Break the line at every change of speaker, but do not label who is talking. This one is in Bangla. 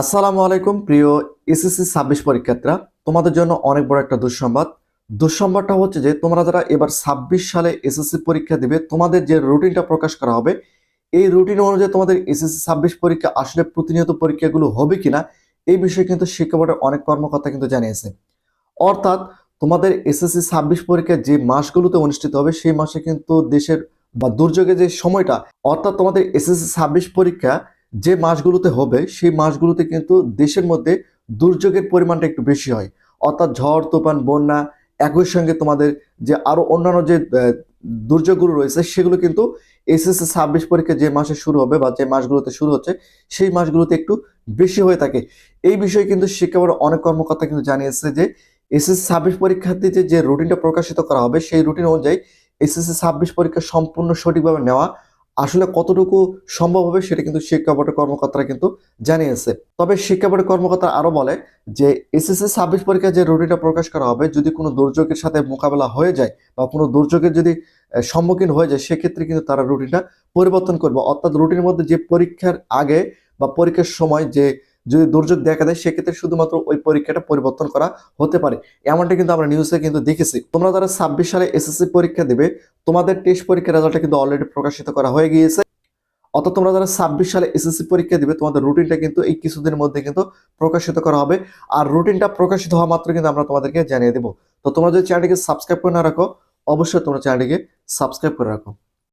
আসসালামু আলাইকুম, প্রিয় এসএসসি ছাব্বিশ পরীক্ষার্থীরা। তোমাদের জন্য অনেক বড় একটা দুঃসংবাদ। দুঃসংবাদটা হচ্ছে যে, তোমরা যারা এবার ছাব্বিশ সালে এসএসসি পরীক্ষা দিবে, তোমাদের যে রুটিনটা প্রকাশ করা হবে, এই রুটিন অনুযায়ী তোমাদের এসএসসি ছাব্বিশ পরীক্ষা আসলে প্রতিনিয়ত পরীক্ষাগুলো হবে কিনা, এই বিষয়ে কিন্তু শিক্ষা বোর্ডের অনেক কর্মকর্তা কিন্তু জানিয়েছে। অর্থাৎ, তোমাদের এসএসসি ছাব্বিশ পরীক্ষা যে মাসগুলোতে অনুষ্ঠিত হবে, সেই মাসে কিন্তু দেশের বা দুর্যোগের যে সময়টা, অর্থাৎ তোমাদের এসএসসি ছাব্বিশ পরীক্ষা যে মাসগুলোতে হবে, সেই মাসগুলোতে কিন্তু দেশের মধ্যে দুর্যোগের পরিমাণটা একটু বেশি হয়। অর্থাৎ ঝড়, তুফান, বন্যা একই সঙ্গে তোমাদের যে আরও অন্যান্য যে দুর্যোগগুলো রয়েছে, সেগুলো কিন্তু এসএসসি ছাব্বিশ পরীক্ষা যে মাসে শুরু হবে বা যে মাসগুলোতে শুরু হচ্ছে, সেই মাসগুলোতে একটু বেশি হয়ে থাকে। এই বিষয়ে কিন্তু শিক্ষা অনেক কর্মকর্তা কিন্তু জানিয়েছে যে, এসএসসি ছাব্বিশ পরীক্ষার্থীতে যে রুটিনটা প্রকাশিত করা হবে, সেই রুটিন অনুযায়ী এসএসসি ছাব্বিশ পরীক্ষা সম্পূর্ণ সঠিকভাবে নেওয়া আসলে কতটুকু সম্ভব হবে সেটা কিন্তু শিক্ষা বোর্ডের কর্মকর্তারা কিন্তু জানিয়েছে। তবে শিক্ষা বোর্ডের কর্মকর্তা আরও বলে যে, এসএসসি ছাব্বিশ পরীক্ষায় যে রুটিনটা প্রকাশ করা হবে, যদি কোনো দুর্যোগের সাথে মোকাবেলা হয়ে যায় বা কোনো দুর্যোগের যদি সম্মুখীন হয়ে যায়, সেক্ষেত্রে কিন্তু তারা রুটিনটা পরিবর্তন করবে। অর্থাৎ রুটিনের মধ্যে যে পরীক্ষার আগে বা পরীক্ষার সময় যে যদি দুর্যোগ দেখা দেয়, সেক্ষেত্রে শুধুমাত্র ওই পরীক্ষাটা পরিবর্তন করা হতে পারে। এমনটা কিন্তু আমরা নিউজে কিন্তু দেখেছি। তোমরা যারা ছাব্বিশ সালে এসএসসি পরীক্ষা দেবে, তোমাদের টেস্ট পরীক্ষার রেজাল্টটা কিন্তু অলরেডি প্রকাশিত করা হয়ে গিয়েছে। অর্থাৎ তোমরা যারা ছাব্বিশ সালে এসএসসি পরীক্ষা দিবে, তোমাদের রুটিনটা কিন্তু এই কিছুদিনের মধ্যে কিন্তু প্রকাশিত করা হবে। আর রুটিনটা প্রকাশিত হওয়া মাত্র কিন্তু আমরা তোমাদেরকে জানিয়ে দেবো। তো তোমরা যদি চ্যানেলটিকে সাবস্ক্রাইব করে না রাখো, অবশ্যই তোমরা চ্যানেলটিকে সাবস্ক্রাইব করে রাখো।